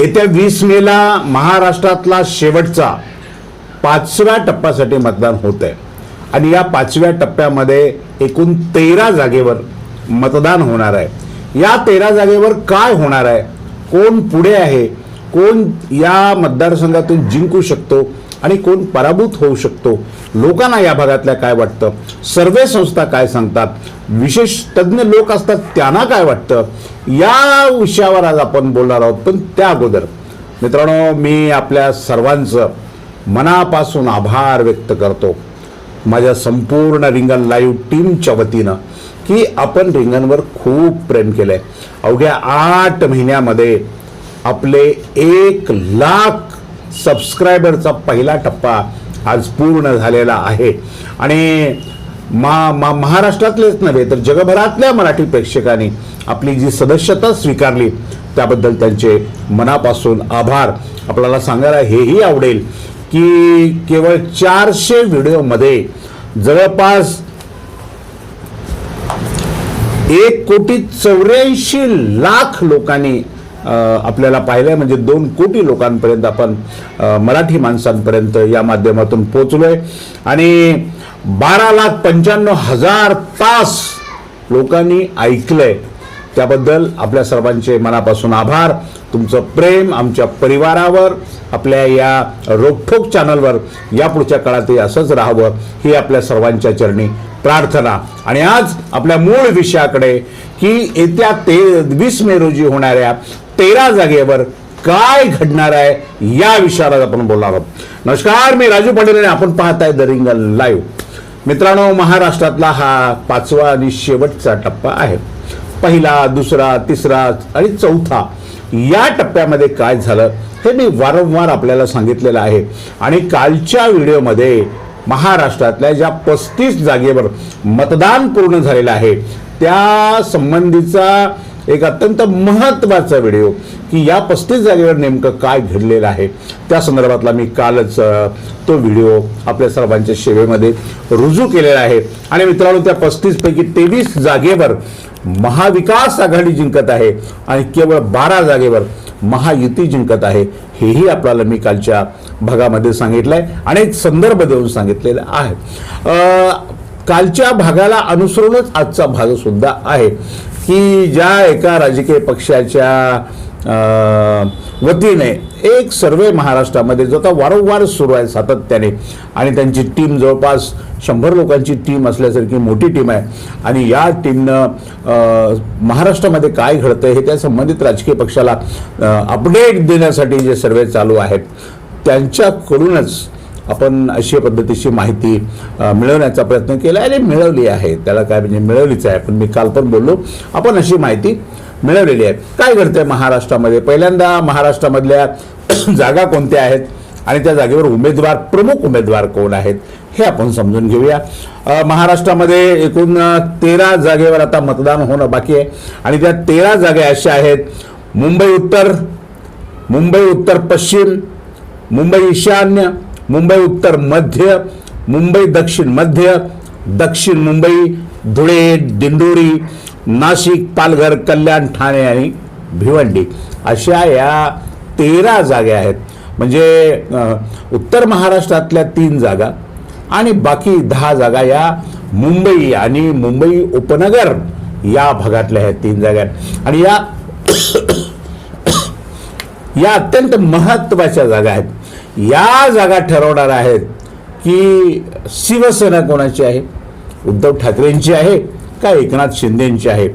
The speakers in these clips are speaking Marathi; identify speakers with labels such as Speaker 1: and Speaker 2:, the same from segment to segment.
Speaker 1: येत्या वीस मेला महाराष्ट्रातला शेवटचा पाचव्या टप्प्यासाठी मतदान होत आहे आणि या पाचव्या टप्प्यामध्ये एकूण तेरा जागेवर मतदान होणार आहे. या तेरा जागेवर काय होणार आहे? कोण पुढे आहे? कोण या मतदारसंघातून जिंकू शकतो? आणि कोण पराभूत होऊ शकतो? लोकांना या भागातल्या काय वाटतं? सर्वे संस्था काय सांगतात? विशेष तज्ज्ञ लोक असतात त्यांना काय वाटतं? या विषयावर आज आपण बोलणार आहोत. पण त्या अगोदर मित्रांनो मी आपल्या सर्वांचं मनापासून आभार व्यक्त करतो. माझ्या संपूर्ण रिंगण लाईव्ह टीमच्या वतीनं की आपण रिंगणवर खूप प्रेम केलं आहे अवघ्या आठ महिन्यामध्ये आपले एक लाख सबस्क्रायबरचा पहिला टप्पा आज पूर्ण झालेला आहे. आणि मा मा महाराष्ट्रातलेच नव्हे तर जगभरातल्या मराठी प्रेक्षकांनी आपली जी सदस्यता स्वीकारली त्याबद्दल त्यांचे मनापासून आभार. आपल्याला सांगायला हेही आवडेल की केवळ चारशे व्हिडिओमध्ये जवळपास एक कोटी चौऱ्याऐंशी लाख लोकांनी आपल्याला पाहिलंय म्हणजे दोन कोटी लोकांपर्यंत आपण मराठी माणसांपर्यंत या माध्यमातून पोचलोय आणि बारा लाख पंच्याण्णव हजार तास लोकांनी ऐकलंय. त्याबद्दल आपल्या सर्वांचे मनापासून आभार. तुमचं प्रेम आमच्या परिवारावर आपल्या या रोखोक चॅनलवर या पुढच्या काळातही असंच राहावं ही आपल्या सर्वांच्या चरणी प्रार्थना. आणि आज आपल्या मूळ विषयाकडे की येत्या ते वीस मे रोजी होणाऱ्या तेरा जागेवर काय घडणार आहे या विषयावर आपण बोलणार आहोत. नमस्कार मी राजू पाटील आणि आपण पाहताय द रिंगल लाईव्ह मित्रांनो महाराष्ट्रातला हा पाचवा आणि शेवटचा टप्पा आहे. पहिला दुसरा तिसरा आणि चौथा या टप्प्यामध्ये काय झालं हे मी वारंवार आपल्याला सांगितलेलं आहे. आणि कालच्या व्हिडिओमध्ये महाराष्ट्रातल्या ज्या पस्तीस जागेवर मतदान पूर्ण झालेलं आहे त्या संबंधीचा एक अत्यंत महत्त्वाचा व्हिडिओ की या पस्तीस जागेवर नेमकं काय घडलेलं आहे. त्या संदर्भातला मी कालच तो व्हिडिओ आपल्या सर्वांच्या सेवेमध्ये रुजू केलेला आहे. आणि मित्रांनो त्या पस्तीसपैकी तेवीस जागेवर महाविकास आघाडी जिंकत आहे आणि केवळ बारा जागेवर महायुती जिंकत आहे हेही आपल्याला मी कालच्या भागामध्ये सांगितलं आहे आणि एक संदर्भ देऊन सांगितलेलं आहे. कालच्या भागाला अनुसरूनच आजचा भाग सुद्धा आहे. की ज्या एका राजकीय पक्षाच्या वतीने एक सर्वे महाराष्ट्रामध्ये जो आता वारंवार सुरू आहे सातत्याने आणि त्यांची टीम जवळपास शंभर लोकांची टीम असल्यासारखी मोठी टीम आहे. आणि या टीमनं महाराष्ट्रामध्ये काय घडतं हे त्या संबंधित राजकीय पक्षाला अपडेट देण्यासाठी जे सर्वे चालू आहेत त्यांच्याकडूनच आपण अशी पद्धतीची माहिती मिळवण्याचा प्रयत्न केला आणि मिळवली आहे. त्याला काय म्हणजे मिळवलीच आहे. पण मी काल पण बोललो. आपण अशी माहिती मिळवलेली आहे. काय घडतंय महाराष्ट्रामध्ये? पहिल्यांदा महाराष्ट्रामधल्या जागा कोणत्या आहेत? आणि त्या जागेवर उमेदवार प्रमुख उमेदवार कोण आहेत? हे आपण समजून घेऊया. महाराष्ट्रामध्ये एकूण तेरा जागेवर आता मतदान होणं बाकी आहे. आणि त्या तेरा जागा अशा आहेत. मुंबई उत्तर मुंबई उत्तर पश्चिम मुंबई ईशान्य मुंबई उत्तर मध्य मुंबई दक्षिण मध्य दक्षिण मुंबई धुळे दिंडोरी नाशिक पालघर कल्याण ठाणे आणि भिवंडी अशा या तेरा जागा आहेत. म्हणजे उत्तर महाराष्ट्रातल्या तीन जागा आणि बाकी दहा जागा या मुंबई आणि मुंबई उपनगर या भागातल्या आहेत तीन जागा आणि या या अत्यंत महत्त्वाच्या जागा आहेत. या जागा ठरवणार आहेत की शिवसेना कोणाची आहे? उद्धव ठाकरेंची आहे का एकनाथ शिंदेंची आहे?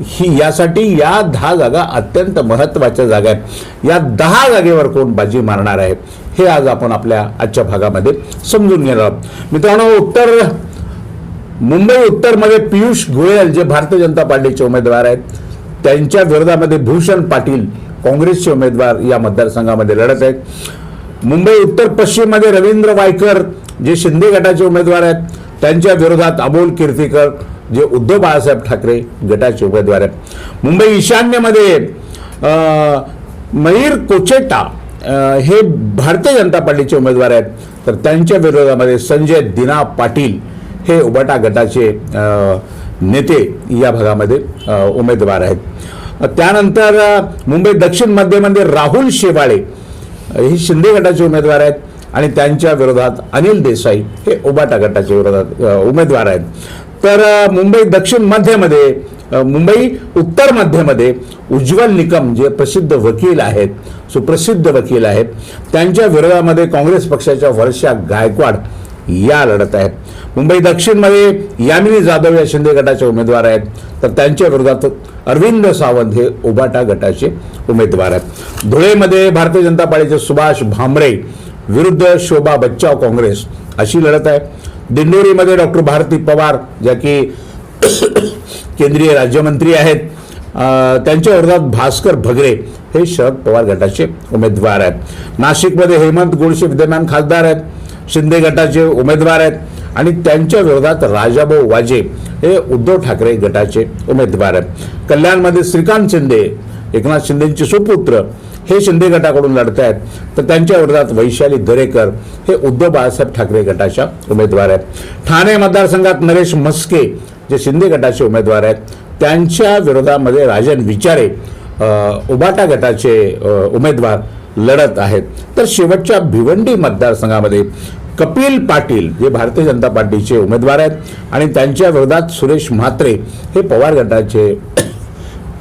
Speaker 1: ही यासाठी या दहा जागा अत्यंत महत्त्वाच्या जागा आहेत. या दहा जागेवर कोण बाजी मारणार आहे हे आज आपण आपल्या आजच्या भागामध्ये समजून घेणार आहोत. मित्रांनो उत्तर मुंबई उत्तरमध्ये पियुष गोयल जे भारतीय जनता पार्टीचे उमेदवार आहेत त्यांच्या विरोधामध्ये भूषण पाटील काँग्रेसचे उमेदवार या मतदारसंघामध्ये लढत आहेत. मुंबई उत्तर पश्चिममध्ये रवींद्र वायकर जे शिंदे गटाचे उमेदवार आहेत त्यांच्या विरोधात अमोल कीर्तीकर जे उद्धव बाळासाहेब ठाकरे गटाचे उमेदवार आहेत. मुंबई ईशान्येमध्ये मयूर कोचेटा हे भारतीय जनता पार्टीचे उमेदवार आहेत. तर त्यांच्या विरोधामध्ये संजय दिना पाटील हे उबाटा गटाचे नेते या भागामध्ये उमेदवार आहेत. त्यानंतर मुंबई दक्षिण मध्यमध्ये राहुल शेवाळे हे शिंदे गटाचे उमेदवार आहेत आणि त्यांच्या विरोधात अनिल देसाई हे उबाटा गटाचे विरोधात उमेदवार आहेत. तर मुंबई दक्षिण मध्यमध्ये मुंबई उत्तर मध्यमध्ये उज्ज्वल निकम जे प्रसिद्ध वकील आहेत सुप्रसिद्ध वकील आहेत त्यांच्या विरोधामध्ये काँग्रेस पक्षाच्या वर्षा गायकवाड या लढत आहेत. मुंबई दक्षिणमध्ये यामिनी जाधव या शिंदे गटाचे उमेदवार आहेत. तर त्यांच्या विरोधात अरविंद सावंत हे उबाटा गटाचे उमेदवार आहेत. धुळेमध्ये भारतीय जनता पार्टीचे सुभाष भामरे विरुद्ध शोभा बच्चाव काँग्रेस अशी लढत आहे. दिंडोरीमध्ये डॉक्टर भारती पवार ज्या की केंद्रीय राज्यमंत्री आहेत त्यांच्या विरोधात भास्कर भगरे हे शरद पवार गटाचे उमेदवार आहेत. नाशिकमध्ये हेमंत गोडसे विद्यमान खासदार आहेत. शिंदे गटाचे उमेदवार आहेत. आणि त्यांच्या विरोधात राजाभाऊ वाजे हे उद्धव ठाकरे गटाचे उमेदवार आहेत. कल्याणमध्ये श्रीकांत शिंदे एकनाथ शिंदेचे सुपुत्र हे शिंदे गटाकडून लढत आहेत तर त्यांच्या विरोधात वैशाली दरेकर हे उद्धव बाळासाहेब ठाकरे गटाच्या उमेदवार आहेत. ठाणे मतदारसंघात नरेश मस्के जे शिंदे गटाचे उमेदवार आहेत. त्यांच्या विरोधामध्ये राजन विचारे उबाटा गटाचे उमेदवार लढत आहेत. तर शेवटच्या भिवंडी मतदारसंघामध्ये कपिल पाटील जे भारतीय जनता पार्टीचे उमेदवार आहेत आणि त्यांच्या विरोधात सुरेश म्हात्रे हे पवार गटाचे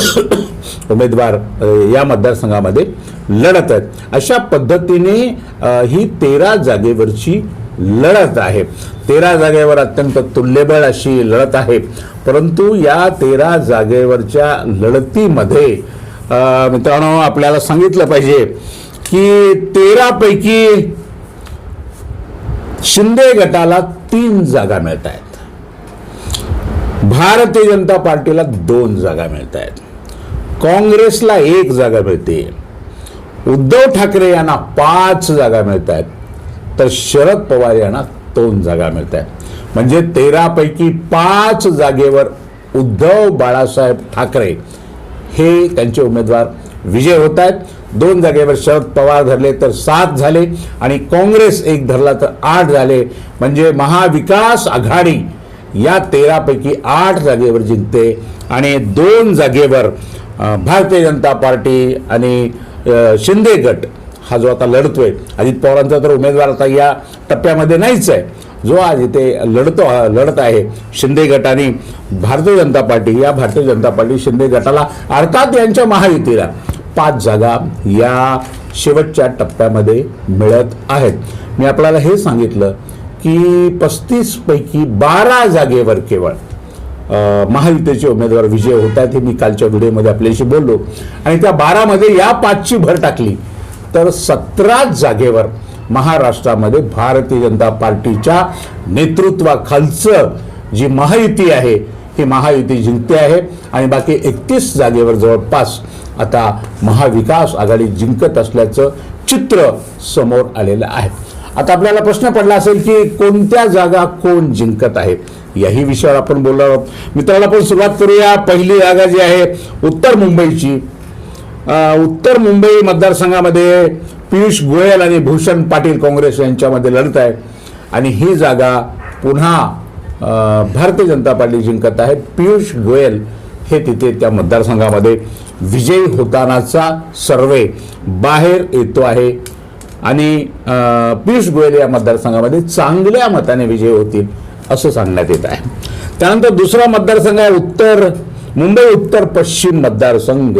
Speaker 1: उमेदवार या मतदारसंघामध्ये लढत आहेत. अशा पद्धतीने ही तेरा जागेवरची लढत आहे. तेरा जागेवर अत्यंत तुल्यबळ अशी लढत आहे. परंतु या तेरा जागेवरच्या लढतीमध्ये मित्रांनो आपल्याला सांगितलं पाहिजे की तेरापैकी शिंदे गटाला तीन जागा मिळत आहेत भारतीय जनता पार्टीला दोन जागा मिळत आहेत काँग्रेसला एक जागा मिळते. उद्धव ठाकरे यांना पाच जागा मिळत आहेत तर शरद पवार यांना दोन जागा मिळत आहेत म्हणजे तेरापैकी पाच जागेवर उद्धव बाळासाहेब ठाकरे हे त्यांचे उमेदवार विजय होत आहेत दोन जागेवर शरद पवार धरले तर सात झाले आणि काँग्रेस एक धरला तर आठ झाले. म्हणजे महाविकास आघाडी या तेरापैकी आठ जागेवर जिंकते आणि दोन जागेवर भारतीय जनता पार्टी आणि शिंदे गट हा जो आता लढतोय. अजित पवारांचा तर उमेदवार आता या टप्प्यामध्ये नाहीच आहे. जो आज इथे लढतो लढत आहे शिंदे गटाने भारतीय जनता पार्टी. या भारतीय जनता पार्टी शिंदे गटाला अर्थात यांच्या महायुतीला. पाच जागा या शेवटच्या टप्प्यामध्ये मिळत आहेत. मी आपल्याला हे सांगितलं की पस्तीसपैकी बारा जागेवर केवळ महायुतीचे उमेदवार विजय होत आहेत हे मी कालच्या व्हिडिओमध्ये आपल्याशी बोललो. आणि त्या बारामध्ये या पाचची भर टाकली. तर सतरा जागेवर महाराष्ट्रामध्ये भारतीय जनता पार्टीच्या नेतृत्वाखालचं जी महायुती आहे ही महायुती जिंकते आहे. आणि बाकी एकतीस जागेवर जवळपास आता महाविकास आघाडी जिंकत असल्याचं चित्र समोर आलेलं आहे. आता आपल्याला प्रश्न पडला असेल की कोणत्या जागा कोण जिंकत आहे? याही विषयावर आपण बोललो आहोत. मित्रांनो आपण सुरुवात करूया. पहिली जागा जी आहे उत्तर मुंबईची. उत्तर मुंबई मतदारसंघामध्ये पियुष गोयल आणि भूषण पाटील काँग्रेस यांच्यामध्ये लढत आहे. आणि ही जागा पुन्हा भारतीय जनता पार्टी जिंकत आहे. पियुष गोयल हे तिथे त्या मतदारसंघामध्ये विजयी होतानाचा सर्वे बाहेर येतो आहे. आणि पियुष गोयल या मतदारसंघामध्ये चांगल्या मताने विजयी होतील असं सांगण्यात येत आहे. त्यानंतर दुसरा मतदारसंघ आहे उत्तर मुंबई उत्तर पश्चिम मतदारसंघ.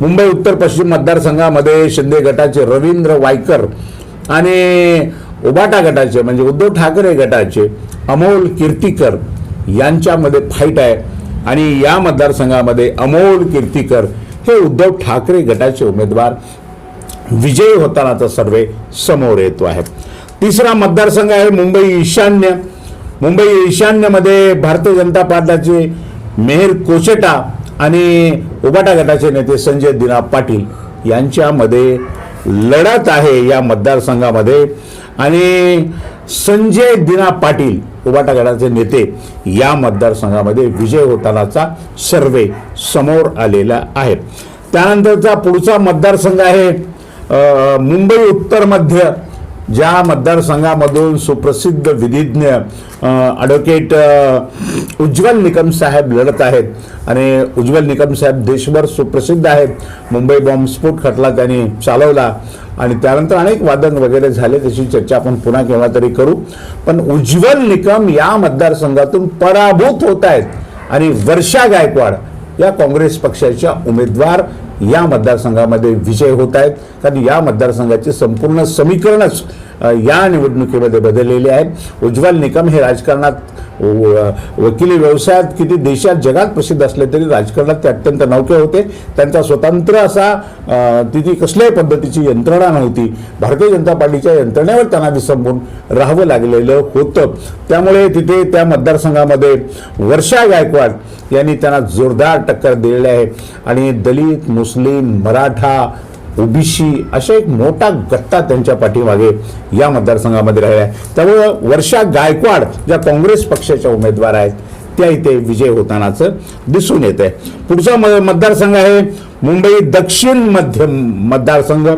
Speaker 1: मुंबई उत्तर पश्चिम मतदारसंघामध्ये शिंदे गटाचे रवींद्र वायकर आणि उबाटा गटाचे म्हणजे उद्धव ठाकरे गटाचे अमोल कीर्तीकर यांच्यामध्ये फाईट आहे. आणि या मतदारसंघामध्ये अमोल कीर्तीकर हे उद्धव ठाकरे गटाचे उमेदवार. विजयी होतानाचा सर्वे समोर येतो आहे. तिसरा मतदारसंघ आहे मुंबई ईशान्य. मुंबई ईशान्यमध्ये भारतीय जनता पार्टीचे मेहर कोचेटा आणि उबाटा गटाचे नेते संजय दिना पाटील यांच्यामध्ये लढत आहे या मतदारसंघामध्ये. आणि संजय दिना पाटील उबाटा गटाचे नेते या मतदारसंघामध्ये विजय होतानाचा सर्वे समोर आलेला आहे. त्यानंतरचा पुढचा मतदारसंघ आहे मुंबई उत्तर मध्य ज्या मतदारसंघामधून सुप्रसिद्ध विधिज्ञ ॲडव्होकेट उज्ज्वल निकम साहेब लढत आहेत आणि उज्ज्वल निकम साहेब देशभर सुप्रसिद्ध आहेत. मुंबई बॉम्बस्फोट खटला त्यांनी चालवला. आणि त्यानंतर अनेक वादन वगैरे झाले त्याची चर्चा आपण पुन्हा केव्हा तरी करू. पण उज्ज्वल निकम या मतदारसंघातून पराभूत होत आहेत. आणि वर्षा गायकवाड या काँग्रेस पक्षाच्या उमेदवार या मतदारसंघामध्ये विजय होत आहेत. कारण या मतदारसंघाचे संपूर्ण समीकरणच या निवडणुकीमध्ये बदललेले आहे उज्ज्वल निकम हे राजकारणात व- वकिली व्यवसायात किती देशात जगात प्रसिद्ध असले तरी राजकारणात ते अत्यंत नौके होते. त्यांचा स्वतंत्र असा तिथे कसल्याही पद्धतीची यंत्रणा नव्हती. भारतीय जनता पार्टीच्या यंत्रणेवर त्यांना विसंबून राहावं लागलेलं होतं. त्यामुळे तिथे त्या मतदारसंघामध्ये वर्षा गायकवाड यांनी त्यांना जोरदार टक्कर दिलेली आहे. आणि दलित मुस्लिम मराठा ओबीसी अशा एक मोठा गट्टा त्यांच्या पाठीमागे या मतदारसंघामध्ये राहिला आहे त्यामुळं वर्षा गायकवाड ज्या काँग्रेस पक्षाच्या उमेदवार आहेत त्या इथे विजय होतानाचं दिसून येत आहे पुढचा म- मतदारसंघ आहे मुंबई दक्षिण मध्य मतदारसंघ.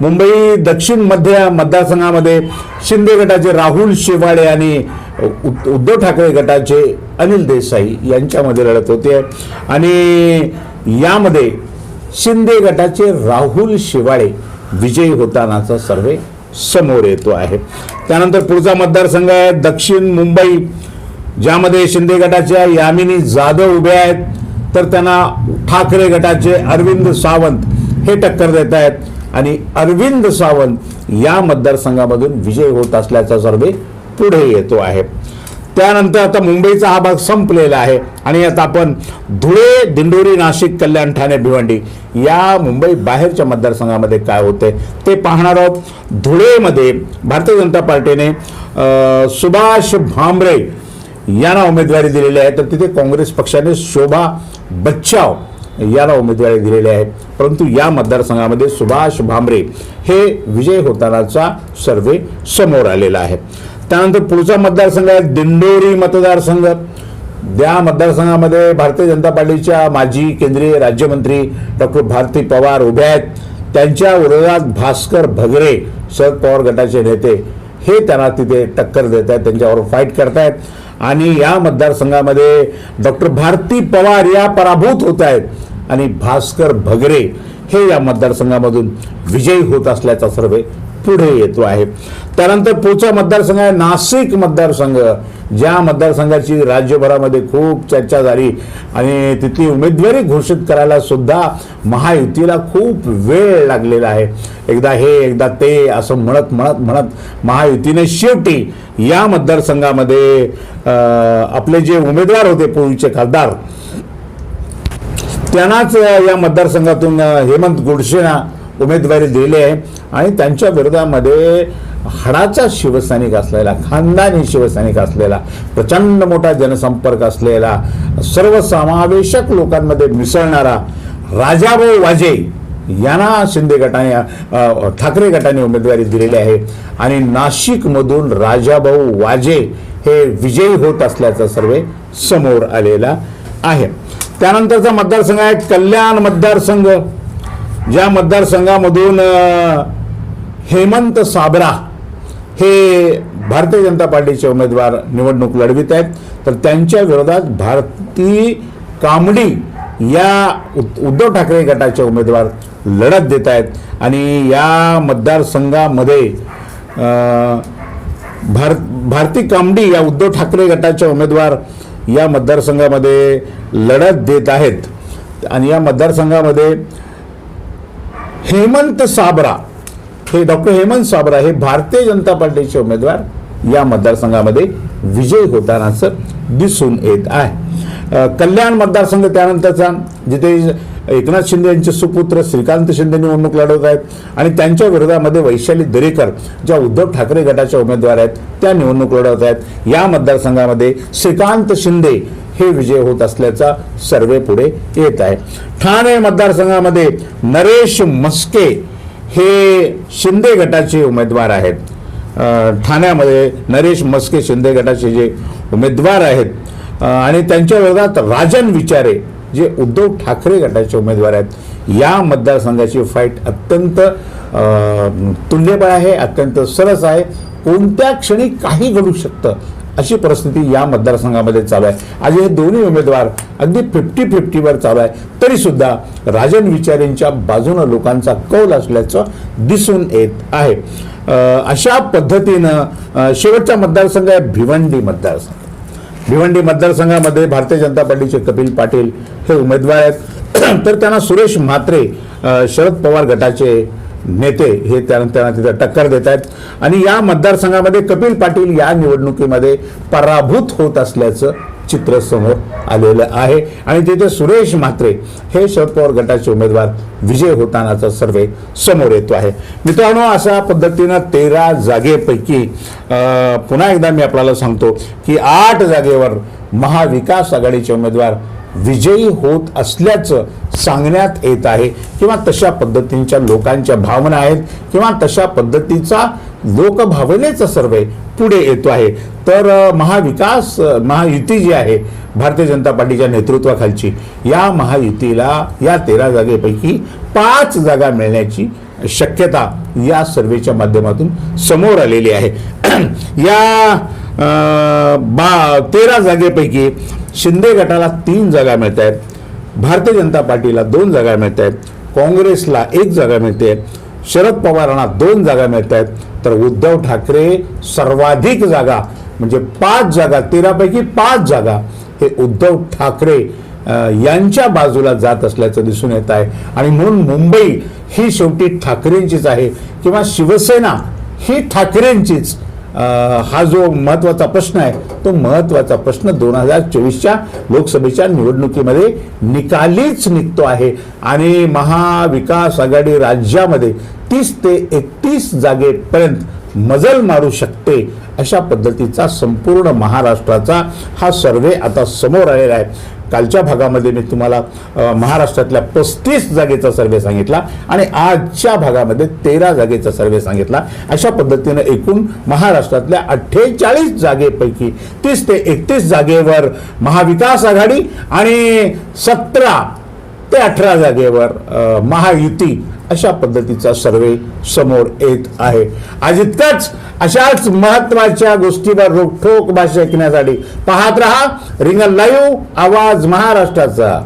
Speaker 1: मुंबई दक्षिण मध्य मतदारसंघामध्ये शिंदे गटाचे राहुल शेवाळे आणि उ- उद्धव ठाकरे गटाचे अनिल देसाई यांच्यामध्ये लढत होते आणि यामध्ये शिंदे गटाचे राहुल शिवाळे विजयी होतानाचा सर्वे समोर येतो आहे. त्यानंतर पुढचा मतदारसंघ आहे दक्षिण मुंबई ज्यामध्ये शिंदे गटाच्या यामिनी जाधव उभे आहेत. तर त्यांना ठाकरे गटाचे अरविंद सावंत हे टक्कर देत आहेत. आणि अरविंद सावंत या मतदारसंघामधून विजय होत असल्याचा सर्वे पुढे येतो आहे. त्यानंतर आता मुंबईचा हा भाग संपलेला आहे. आणि आता आपण धुळे दिंडोरी नाशिक कल्याण ठाणे भिवंडी या मुंबई बाहेरच्या मतदारसंघामध्ये काय होते ते पाहणार आहोत. धुळेमध्ये भारतीय जनता पार्टीने सुभाष भामरे यांना उमेदवारी दिलेली आहे. तर तिथे काँग्रेस पक्षाने शोभा बच्चाव याला उमेदवारी दिलेली आहे. परंतु या मतदारसंघामध्ये सुभाष भामरे हे विजय होतानाचा सर्वे समोर आलेला आहे. त्यानंतर पुढचा मतदारसंघ आहे दिंडोरी मतदारसंघ. त्या मतदारसंघामध्ये भारतीय जनता पार्टीच्या माजी केंद्रीय राज्यमंत्री डॉक्टर भारती पवार उभे आहेत. त्यांच्या विरोधात भास्कर भगरे शरद पवार गटाचे नेते हे त्यांना तिथे टक्कर देत आहेत त्यांच्यावर फाईट करतायत आणि या मतदारसंघामध्ये डॉक्टर भारती पवार या पराभूत होत आहेत. आणि भास्कर भगरे हे या मतदारसंघामधून विजयी होत असल्याचा सर्वे पुढे येतो आहे. त्यानंतर पुढचा मतदारसंघ आहे नाशिक मतदारसंघ. ज्या मतदारसंघाची राज्यभरामध्ये खूप चर्चा झाली आणि तिथली उमेदवारी घोषित करायला सुद्धा महायुतीला खूप वेळ लागलेला आहे. एकदा हे एकदा ते असं म्हणत म्हणत म्हणत महायुतीने शेवटी या मतदारसंघामध्ये आपले जे उमेदवार होते पूर्वीचे खासदार त्यांनाच या मतदारसंघातून हेमंत गोडसेना उमेदवारी दिली आहे. आणि त्यांच्या विरोधामध्ये हाडाचा शिवसैनिक असलेला खानदानी शिवसैनिक असलेला प्रचंड मोठा जनसंपर्क असलेला सर्वसमावेशक लोकांमध्ये मिसळणारा राजाभाऊ वाजे यांना शिंदे गटाने ठाकरे गटाने उमेदवारी दिलेली आहे. आणि नाशिकमधून राजाभाऊ वाजे हे विजयी होत असल्याचा सर्वे समोर आलेला आहे. त्यानंतरचा मतदारसंघ आहे कल्याण मतदारसंघ. ज्या मतदारसंघामधून हेमंत साबरा हे भारतीय जनता पार्टीचे उमेदवार निवडणूक लढवित आहेत. तर त्यांच्या विरोधात भारती कामडी या उद- उद्धव ठाकरे गटाचे उमेदवार लढत देत आहेत. आणि या मतदारसंघामध्ये भार भारती कामडी या उद्धव ठाकरे गटाचे उमेदवार या मतदारसंघामध्ये लढत देत आहेत. आणि या मतदारसंघामध्ये हेमंत साबरा. हे डॉक्टर हेमंत साबरा हे भारतीय जनता पार्टीचे उमेदवार या मतदारसंघामध्ये विजयी होतानाच दिसून येत आहे. कल्याण मतदारसंघ त्यानंतरचा जिथे एकनाथ शिंदे यांचे सुपुत्र श्रीकांत शिंदे निवडणूक लढवत आहेत आणि त्यांच्या विरोधामध्ये वैशाली दरेकर ज्या उद्धव ठाकरे गटाच्या उमेदवार आहेत त्या निवडणूक लढवत आहेत. या मतदारसंघामध्ये श्रीकांत शिंदे हे विजय होत असल्याचा सर्वे पुढे येत आहे. ठाणे मतदारसंघामध्ये नरेश मस्के हे शिंदे गटाचे उमेदवार आहेत. ठाण्यामध्ये नरेश मस्के शिंदे गटाचे जे उमेदवार आहेत आणि त्यांच्या विरोधात राजन विचारे जे उद्धव ठाकरे गटाचे उमेदवार आहेत या मतदारसंघाची फाईट अत्यंत तुल्यबळ आहे अत्यंत सरस आहे. कोणत्या क्षणी काही घडू शकतं अशी परिस्थिती या मतदारसंघामध्ये चालू आहे. आज हे दोन्ही उमेदवार अगदी फिफ्टी फिफ्टीवर चालू आहे. तरीसुद्धा राजन विचारेंच्या बाजूनं लोकांचा कौल असल्याचं दिसून येत आहे. अशा पद्धतीनं शेवटचा मतदारसंघ आहे भिवंडी मतदारसंघ. भिवंडी मतदारसंघामध्ये भारतीय जनता पार्टीचे कपिल पाटील हे उमेदवार आहेत. तर त्यांना सुरेश म्हात्रे शरद पवार गटाचे नेते हे त्यांना त्यांना तिथं टक्कर देत आहेत. आणि या मतदारसंघामध्ये कपिल पाटील या निवडणुकीमध्ये पराभूत होत असल्याचं चित्र समोर आलेलं आहे. आणि तिथे सुरेश म्हात्रे हे शरद पवार गटाचे उमेदवार विजय होतानाचा सर्वे समोर येतो आहे. मित्रांनो अशा पद्धतीनं तेरा जागेपैकी पुन्हा एकदा मी आपल्याला सांगतो की आठ जागेवर महाविकास आघाडीचे उमेदवार विजयी होत असल्याचं सांगण्यात येत आहे. किंवा तशा पद्धतींच्या लोकांच्या भावना आहेत. किंवा तशा पद्धतीचा लोकभावनेचा सर्वे पुढे येतो आहे. तर महाविकास महायुती जी आहे भारतीय जनता पार्टीच्या नेतृत्वाखालची या महायुतीला या तेरा जागेपैकी पाच जागा मिळण्याची शक्यता या सर्वेच्या माध्यमातून समोर आलेली आहे. या बा तेरा जागेपैकी शिंदे गटाला तीन जागा मिळत आहेत भारतीय जनता पार्टीला दोन जागा मिळत आहेत काँग्रेसला एक जागा मिळते. शरद पवारांना दोन जागा मिळत आहेत तर उद्धव ठाकरे सर्वाधिक जागा म्हणजे पाच जागा तेरापैकी पाच जागा हे उद्धव ठाकरे यांच्या बाजूला जात असल्याचं दिसून येत आहे. आणि म्हणून मुंबई ही शेवटी ठाकरेंचीच आहे किंवा शिवसेना ही ठाकरेंचीच. हा जो महत्त्वाचा प्रश्न आहे तो महत्त्वाचा प्रश्न दोन हजार चोवीसच्या लोकसभेच्या निवडणुकीमध्ये निकालीच निघतो आहे. आणि महाविकास आघाडी राज्यामध्ये तीस ते एकतीस जागेपर्यंत मजल मारू शकते अशा पद्धतीचा संपूर्ण महाराष्ट्राचा हा सर्वे आता समोर आलेला आहे. कालच्या भागामध्ये मी तुम्हाला महाराष्ट्रातल्या पस्तीस जागेचा सर्वे सांगितला आणि आजच्या भागामध्ये तेरा जागेचा सर्वे सांगितला. अशा पद्धतीनं एकूण महाराष्ट्रातल्या अठ्ठेचाळीस जागेपैकी तीस ते एकतीस जागेवर महाविकास आघाडी आणि सतरा ते अठरा जागेवर महायुती अशा पद्धतीचा सर्वे समोर येत आहे. आज इतकंच. अशाच महत्त्वाच्या गोष्टीवर रोखोक भाषा ऐकण्यासाठी पाहत रहा. रिंगल लाईव्ह आवाज महाराष्ट्राचा.